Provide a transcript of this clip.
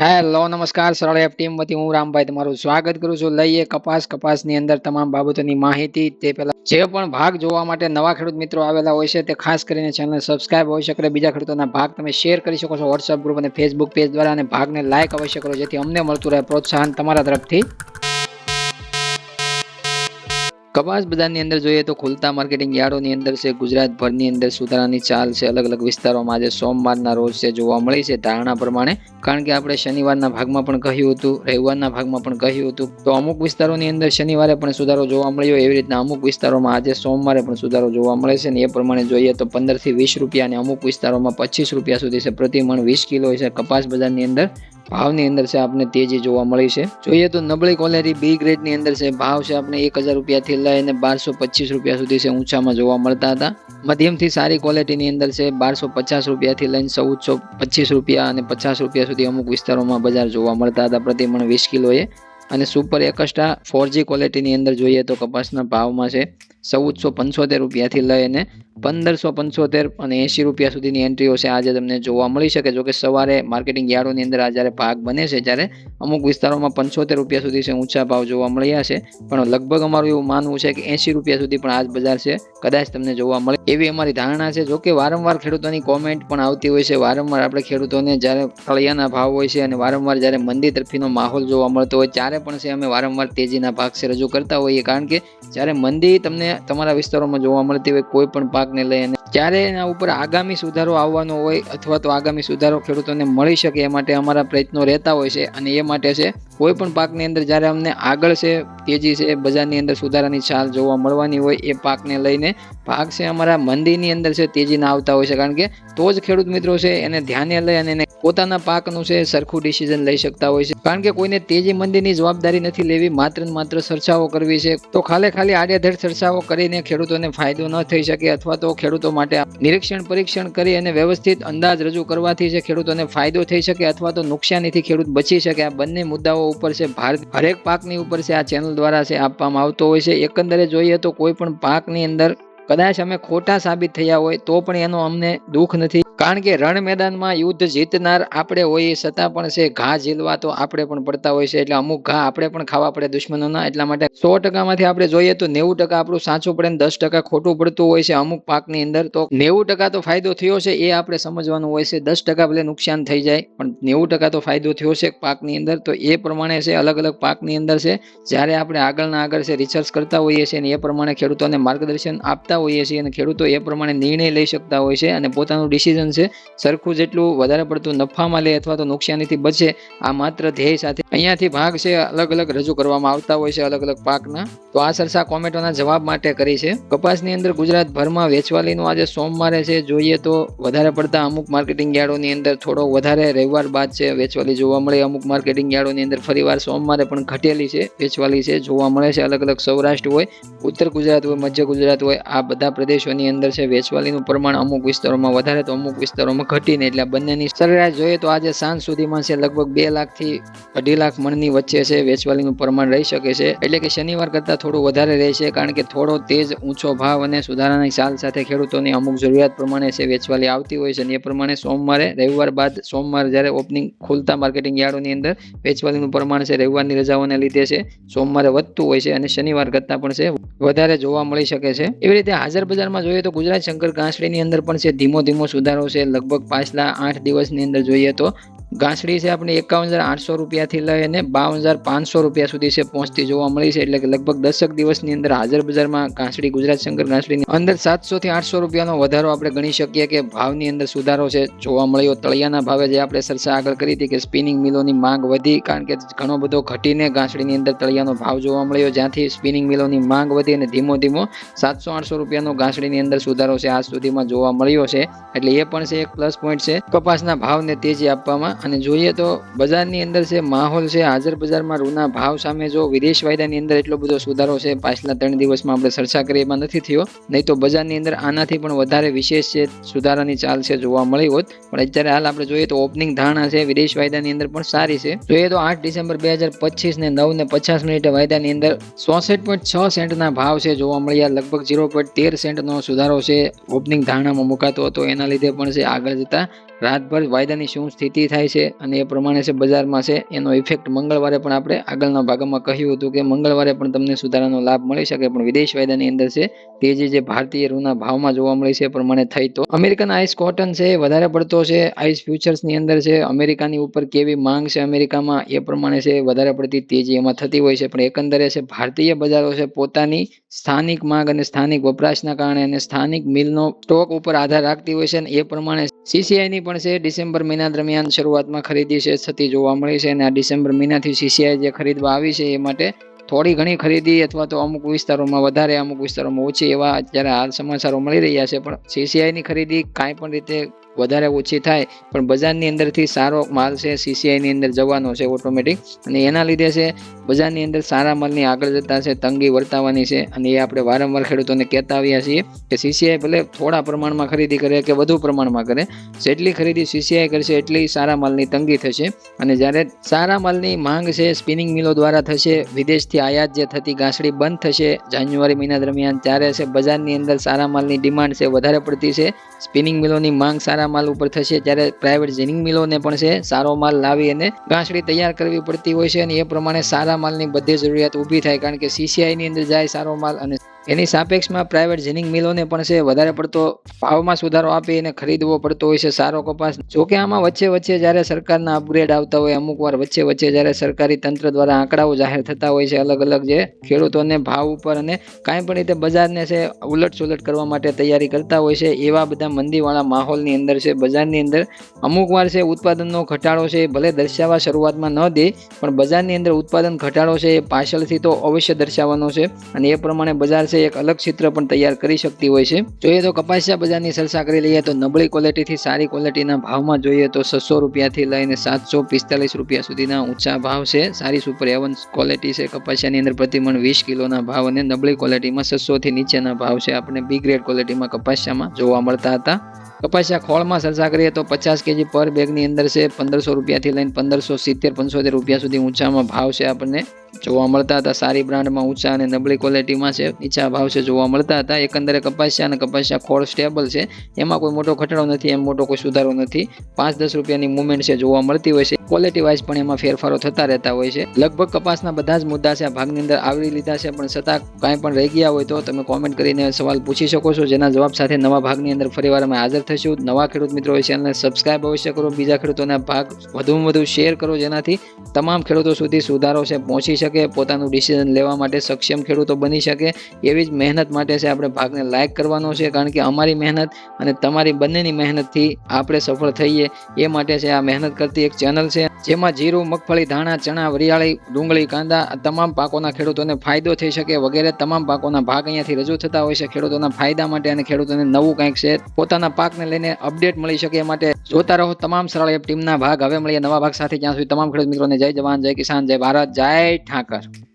Hello, નમસ્કાર, સરળ F team વતી હું રામભાઈ તમારું સ્વાગત કરું છું. લઈએ કપાસ, કપાસની અંદર તમામ બાબતોની માહિતી. તે પહેલા જે પણ ભાગ જોવા માટે નવા ખેડૂત મિત્રો આવેલા હોય છે, તે ખાસ કરીને ચેનલ સબસ્ક્રાઇબ હોઈ શકે બીજા ખેડૂતોના ભાગ તમે શેર કરી શકો છો. વોટ્સઅપ ગ્રુપ અને ફેસબુક પેજ દ્વારા અને ભાગને લાઇક અવશ્ય કરો, જેથી અમને મળતું રહે પ્રોત્સાહન તમારા તરફથી. કપાસ બજારની અંદર જોઈએ તો ખુલતા માર્કેટિંગ યાર્ડોની અંદર છે, ગુજરાતભરની અંદર સુધારાની ચાલ છે અલગ અલગ વિસ્તારોમાં આજે સોમવારના રોજ છે જોવા મળી છે ધારણા પ્રમાણે, કારણ કે આપણે શનિવારના ભાગમાં પણ કહ્યું હતું, રવિવારના ભાગમાં પણ કહ્યું હતું, તો અમુક વિસ્તારોની અંદર શનિવારે પણ સુધારો જોવા મળ્યો, એવી રીતના અમુક વિસ્તારોમાં આજે સોમવારે પણ સુધારો જોવા મળે છે અને એ પ્રમાણે જોઈએ તો પંદરથી વીસ રૂપિયા અને અમુક વિસ્તારોમાં પચીસ રૂપિયા સુધી છે પ્રતિ મણ વીસ કિલો છે, કપાસ બજારની અંદર ભાવની અંદર છે આપને તેજી જોવા મળી છે. જોઈએ તો નબળી કોલેરી બી ગ્રેડની અંદર છે, ભાવ છે આપણે એક હજાર રૂપિયાથી લઈને બારસો પચીસ રૂપિયા સુધી છે ઊંચામાં જોવા મળતા હતા. મધ્યમથી સારી ક્વોલિટીની અંદર છે, બારસો પચાસ રૂપિયાથી લઈને ચૌદસો પચીસ રૂપિયા અને પચાસ રૂપિયા સુધી અમુક વિસ્તારોમાં બજાર જોવા મળતા હતા પ્રતિમણ વીસ કિલોએ. અને સુપર એકસ્ટ્રા ફોર જી ક્વોલિટીની અંદર જોઈએ તો કપાસના ભાવમાં છે ચૌદસો પંચોતેર રૂપિયાથી લઈને પંદરસો પંચોતેર અને એંશી રૂપિયા સુધીની એન્ટ્રીઓ છે. આજે તમને જોવા મળી શકે જો કે સવારે માર્કેટિંગ યાર્ડોની અંદર આ જ્યારે ભાગ બને છે ત્યારે અમુક વિસ્તારોમાં પંચોતેર રૂપિયા સુધી છે ઊંચા ભાવ જોવા મળ્યા છે. પણ લગભગ અમારું એવું માનવું છે કે એંશી રૂપિયા સુધી પણ આજ બજાર છે. કદાચ તમને જોવા મળે એવી અમારી ધારણા છે. જો કે વારંવાર ખેડૂતોની કોમેન્ટ પણ આવતી હોય છે. વારંવાર આપણે ખેડૂતોને જ્યારે ફળિયાના ભાવ હોય છે અને વારંવાર જ્યારે મંદી તરફીનો માહોલ જોવા મળતો હોય, ત્યારે પણ છે, અમે વારંવાર તેજીના ભાગ છે રજૂ કરતા હોઈએ. કારણ કે જ્યારે મંદી તમને તમારા વિસ્તારોમાં જોવા મળતી હોય કોઈ પણ પાકને લઈને ત્યારે એના ઉપર આગામી સુધારો આવવાનો હોય અથવા તો આગામી સુધારો ખેડૂતોને મળી શકે એ માટે અમારા પ્રયત્નો રહેતા હોય છે અને એ માટે છે કોઈ પણ પાકની અંદર જ્યારે અમને આગળ છે, તેજી છે, બજારની અંદર સુધારાની છાલ જોવા મળવાની હોય એ પાકને લઈને પાક છે અમારા મંદીની અંદર છે, તેજીના આવતા હોય છે. કારણ કે તો જ ખેડૂત મિત્રો છે, એને ધ્યાને લઈ અને એને પોતાના પાકનું છે, સરખું ડિસિઝન લઈ શકતા હોય છે. કારણ કે કોઈને તેજી મંદીની જવાબદારી નથી લેવી, માત્ર ને માત્ર ચર્ચાઓ કરવી છે. તો ખાલી ખાલી આડેધડ ચર્ચાઓ કરીને ખેડૂતોને ફાયદો ન થઈ શકે અથવા તો ખેડૂતો માટે નિરીક્ષણ પરીક્ષણ કરી અને વ્યવસ્થિત અંદાજ રજૂ કરવાથી છે ખેડૂતોને ફાયદો થઈ શકે અથવા તો નુકસાનીથી ખેડૂત બચી શકે. આ બંને મુદ્દાઓ ઉપર છે ભારત હરેક પાકની ઉપર છે. આ ચેનલ દ્વારા છે આપવામાં આવતો હોય છે. એકંદરે જોઈએ તો કોઈ પણ પાકની અંદર કદાચ અમે ખોટા સાબિત થયા હોય તો પણ એનો અમને દુઃખ નથી. કારણ કે રણ મેદાનમાં યુદ્ધ જીતનાર આપણે હોઈએ છતાં પણ છે, ઘા ઝીલવા તો આપણે પણ પડતા હોય છે. એટલે અમુક ઘા આપણે પણ ખાવા પડે દુશ્મનોના. એટલા માટે સો ટકામાંથી આપણે જોઈએ તો નેવું ટકા આપણું સાચું પડે ને દસ ટકા ખોટું પડતું હોય છે અમુક પાકની અંદર. તો નેવું ટકા તો ફાયદો થયો છે એ આપણે સમજવાનું હોય છે. દસ ટકા ભલે નુકસાન થઈ જાય, પણ નેવું ટકા તો ફાયદો થયો છે પાકની અંદર. તો એ પ્રમાણે છે, અલગ અલગ પાકની અંદર છે. જ્યારે આપણે આગળના આગળ છે રિસર્ચ કરતા હોઈએ છીએ અને એ પ્રમાણે ખેડૂતોને માર્ગદર્શન આપતા હોઈએ છીએ અને ખેડૂતો એ પ્રમાણે નિર્ણય લઈ શકતા હોય છે અને પોતાનું ડિસિઝન છે સરખું જેટલું વધારે પડતું નફામાં લે અથવા તો નુકસાનીથી બચે, આ માત્ર ધ્યેય સાથે. અહીંયાથી ભાગ છે અલગ અલગ રજૂ કરવામાં આવતા હોય છે અલગ અલગ પાકના. તો આ સરસા કોમેન્ટોના જવાબ માટે કરી છે. કપાસની અંદર ગુજરાતભરમાં વેચવાલીનું આજે સોમવારે છે. જોઈએ તો વધારે પડતા અમુક માર્કેટિંગ યાર્ડોની અંદર થોડો વધારે રવિવાર બાદ છે વેચવાલી જોવા મળે. અમુક માર્કેટિંગ યાર્ડોની અંદર ફરીવાર સોમવારે પણ ઘટેલી છે. વેચવાલી છે, જોવા મળે છે. અલગ અલગ સૌરાષ્ટ્ર હોય, ઉત્તર ગુજરાત હોય, મધ્ય ગુજરાત હોય, આ બધા પ્રદેશોની અંદર છે, વેચવાલીનું પ્રમાણ અમુક વિસ્તારોમાં વધારે તો અમુક વિસ્તારોમાં ઘટીને એટલે બંનેની સરેરાશ જોઈએ તો આજે સાંજ સુધીમાં છે, લગભગ બે લાખથી અઢી લાખ મણની વચ્ચે છે, વેચવાલીનું પ્રમાણ રહી શકે છે. એટલે કે શનિવાર કરતાં થોડું વધારે રહેશે કારણ કે થોડો તેજ ઊંચો ભાવ અને સુધારાની ચાલ સાથે ખેડૂતોની અમુક જરૂરિયાત પ્રમાણે છે, વેચવાલી આવતી હોય છે અને એ પ્રમાણે સોમવારે, રવિવાર બાદ સોમવાર જ્યારે ઓપનિંગ ખુલતા માર્કેટિંગ યાર્ડોની અંદર વેચવાલીનું પ્રમાણ છે, રવિવારની રજાઓને લીધે છે, સોમવારે વધતું હોય છે અને શનિવાર કરતાં પણ છે, વધારે જોવા મળી શકે છે. એવી રીતે હાજર બજારમાં જોઈએ તો ગુજરાત શંકર ઘાસડીની અંદર પણ છે ધીમો ધીમો સુધારો છે. લગભગ પાછલા આઠ દિવસની અંદર જોઈએ તો ઘાસડી છે આપણે એકાવન હજાર આઠસો રૂપિયાથી લઈને બાવન હજાર પાંચસો રૂપિયા સુધી છે, પહોંચતી જોવા મળી છે, એટલે કે લગભગ દસક દિવસની અંદર હાજર બજારમાં ઘાસડી ગુજરાત શંકર ઘાસડીની અંદર સાતસો થી આઠસો રૂપિયાનો વધારો આપણે ગણી શકીએ કે ભાવની અંદર સુધારો છે, જોવા મળ્યો. તળિયાના ભાવે જે આપણે ચર્ચા આગળ કરી હતી કે સ્પિનિંગ મિલોની માંગ વધી કારણ કે ઘણો બધો ઘટીને ઘાસડીની અંદર તળિયાનો ભાવ જોવા મળ્યો, જ્યાંથી સ્પિનિંગ મિલોની માંગ વધી અને ધીમો ધીમો સાતસો આઠસો રૂપિયાનો ઘાસડીની અંદર સુધારો છે, આજ સુધીમાં જોવા મળ્યો છે. એટલે એ પણ છે, એક પ્લસ પોઈન્ટ છે. કપાસના ભાવને તેજી આપવામાં અને જોઈએ તો બજારની અંદર છે માહોલ છે, હાજર બજારમાં રૂના ભાવ સામે જો વિદેશ વાયદાની અંદર એટલો બધો સુધારો છે, પાછલા ત્રણ દિવસમાં આપણે ચર્ચા કરી, એમાં નથી થયો. નહીં તો બજારની અંદર આનાથી પણ વધારે વિશેષ છે સુધારાની ચાલ છે જોવા મળી હોત. પણ અત્યારે હાલ આપણે જોઈએ તો ઓપનિંગ ધારણા છે, વિદેશ વાયદાની અંદર પણ સારી છે. જોઈએ તો આઠ ડિસેમ્બર બે હજાર પચીસ ને નવ ને પચાસ મિનિટે વાયદાની અંદર ચોસઠ પોઈન્ટ છ સેન્ટના ભાવ છે જોવા મળ્યા. લગભગ ઝીરો પોઈન્ટ તેર સેન્ટનો સુધારો છે ઓપનિંગ ધારણામાં મુકાતો હતો. એના લીધે પણ છે આગળ જતા રાતભર વાયદાની શું સ્થિતિ થાય છે અને એ પ્રમાણે છે બજારમાં છે, એનો ઇફેક્ટ મંગળવારે પણ આપણે આગળના ભાગમાં કહ્યું હતું કે મંગળવારે પણ તમને સુધારાનો લાભ મળી શકે, પણ વિદેશ વાયદાની અંદર છે તેજી જે ભારતીય રૂના ભાવમાં જોવા મળી છે એ પ્રમાણે થઈ તો. અમેરિકન આઈસ કોટન છે વધારે પડતો છે, આઈસ ફ્યુચર્સની અંદર છે, અમેરિકાની ઉપર કેવી માંગ છે અમેરિકામાં એ પ્રમાણે છે વધારે પડતી તેજી એમાં થતી હોય છે, પણ એકંદરે છે ભારતીય બજારો છે પોતાની સ્થાનિક માંગ અને સ્થાનિક વપરાશના કારણે અને સ્થાનિક મિલનો સ્ટોક ઉપર આધાર રાખતી હોય છે અને એ પ્રમાણે સીસીઆઈની પણ છે ડિસેમ્બર મહિના દરમિયાન શરૂઆતમાં ખરીદી છે, થતી જોવા મળી છે અને આ ડિસેમ્બર મહિનાથી સીસીઆઈ જે ખરીદવા આવી છે એ માટે થોડી ઘણી ખરીદી અથવા તો અમુક વિસ્તારોમાં વધારે, અમુક વિસ્તારોમાં ઓછી એવા અત્યારે હાલ સમાચારો મળી રહ્યા છે. પણ સીસીઆઈની ખરીદી કાંઈ પણ રીતે વધારે ઓછી થાય, પણ બજારની અંદરથી સારો માલ છે સીસીઆઈની અંદર જવાનો છે ઓટોમેટિક અને એના લીધે છે, બજારની અંદર સારા માલની આગળ જતા છે, તંગી વર્તાવાની છે. અને એ આપણે વારંવાર ખેડૂતોને કહેતા આવ્યા છીએ કે સીસીઆઈ ભલે થોડા પ્રમાણમાં ખરીદી કરે કે વધુ પ્રમાણમાં કરે, જેટલી ખરીદી સીસીઆઈ કરશે એટલી સારા માલની તંગી થશે. અને જ્યારે સારા માલની માંગ છે સ્પિનિંગ મિલો દ્વારા થશે, વિદેશથી આયાત જે થતી ગાંસડી બંધ થશે, જાન્યુઆરી મહિના દરમિયાન ત્યારે છે, બજારની અંદર સારા માલની ડિમાન્ડ છે, વધારે પડતી છે સ્પિનિંગ મિલોની માંગ સારા માલ ઉપર થશે ત્યારે પ્રાઇવેટ જીનિંગ મિલોને પણ છે, સારો માલ લાવી અને ગાંસડી તૈયાર કરવી પડતી હોય છે અને એ પ્રમાણે સારા માલની બધી જરૂરિયાત ઊભી થાય, કારણ કે સીસીઆઈની અંદર જાય સારો માલ અને એની સાપેક્ષમાં પ્રાઇવેટ જીનિંગ મિલોને પણ છે, વધારે પડતો ભાવમાં સુધારો આપી અને ખરીદવો પડતો હોય છે. સારો કપાસ જોકે આમાં વચ્ચે વચ્ચે જ્યારે સરકારના અપગ્રેડ આવતા હોય, અમુક વાર વચ્ચે વચ્ચે જ્યારે સરકારી તંત્ર દ્વારા આંકડાઓ જાહેર થતા હોય છે, અલગ અલગ જે ખેડૂતોને ભાવ ઉપર અને કાંઈ પણ રીતે બજારને છે, ઉલટ સુલટ કરવા માટે તૈયારી કરતા હોય છે. એવા બધા મંદીવાળા માહોલની અંદર છે, બજારની અંદર અમુક વાર છે, ઉત્પાદનનો ઘટાડો છે, ભલે દર્શાવવા શરૂઆતમાં ન દે, પણ બજારની અંદર ઉત્પાદન ઘટાડો છે, એ પાછળથી તો અવશ્ય દર્શાવવાનો છે. અને એ પ્રમાણે બજાર છે એક અલગ ચિત્ર પણ તૈયાર કરી શકતી હોય છે. જોઈએ તો કપાસિયા બજારની સરસા કરી લઈએ તો નબળી ક્વોલિટીથી સારી ક્વોલિટીના ભાવમાં જોઈએ તો છસો રૂપિયાથી લઈને સાતસો પિસ્તાલીસ રૂપિયા સુધીના ઊંચા ભાવ છે. સારી સુપર એવન ક્વોલિટી છે. કપાસિયાની અંદર પ્રતિમણ વીસ કિલોના ભાવ અને નબળી ક્વોલિટીમાં છસોથી નીચેના ભાવ છે. આપણે બી ગ્રેડ ક્વોલિટીમાં કપાસિયામાં જોવા મળતા હતા. કપાસિયા ખોળમાં સરસા કરીએ તો પચાસ કેજી પર બેગની અંદર છે પંદરસો રૂપિયાથી લઈને પંદરસો સિત્તેર, પંચોતેર રૂપિયા સુધી ઊંચામાં ભાવ છે આપણને. જોવા મળતા હતા. સારી બ્રાન્ડમાં ઊંચા અને નબળી ક્વોલિટીમાં છે. નીચા ભાવ છે જોવા મળતા હતા. એકંદરે કપાસિયા અને કપાસિયા ખોળ સ્ટેબલ છે. એમાં કોઈ મોટો ઘટાડો નથી, એમ મોટો કોઈ સુધારો નથી. પાંચ દસ રૂપિયાની મુવમેન્ટ છે જોવા મળતી હોય છે. ક્વોલિટી વાઇઝ પણ એમાં ફેરફારો થતા રહેતા હોય છે. લગભગ કપાસના બધા જ મુદ્દા છે આ ભાગની અંદર આવરી લીધા છે, પણ છતાં કાંઈ પણ રહી ગયા હોય તો તમે કોમેન્ટ કરીને સવાલ પૂછી શકો છો. જેના જવાબ સાથે નવા ભાગની અંદર ફરીવાર અમે હાજર થશું નવા ખેડૂત મિત્રો હોય ચેનલને સબસ્ક્રાઇબ અવશ્ય કરો. બીજા ખેડૂતોના ભાગ વધુમાં વધુ શેર કરો, જેનાથી તમામ ખેડૂતો સુધી સુધારો છે, પહોંચી શકે, પોતાનું ડિસિઝન લેવા માટે સક્ષમ ખેડૂતો બની શકે. એવી જ મહેનત માટે છે આપણે ભાગને લાઇક કરવાનો છે, કારણ કે અમારી મહેનત અને તમારી બંનેની મહેનતથી આપણે સફળ થઈએ. એ માટે છે આ મહેનત કરતી એક ચેનલ છે. જેમાં જીરું, મગફળી, ધાણા, ચણા, વરિયાળી, ડુંગળી, કાંદા, આ તમામ પાકોના ખેડૂતોને ફાયદો થઈ શકે વગેરે તમામ પાકોના ભાગ અહીંયાથી રજૂ થતા હોય છે. ખેડૂતોના ફાયદા માટે અને ખેડૂતોને નવું કંઈક છે. પોતાના પાકને લઈને અપડેટ મળી શકે એ માટે જોતા રહો તમામ સરળ એપ ટીમના ભાગ. હવે મળીએ નવા ભાગ સાથે. જ્યાં સુધી તમામ ખેડૂત મિત્રોને જય જવાન, જય કિસાન, જય ભારત, જય ઠાકર.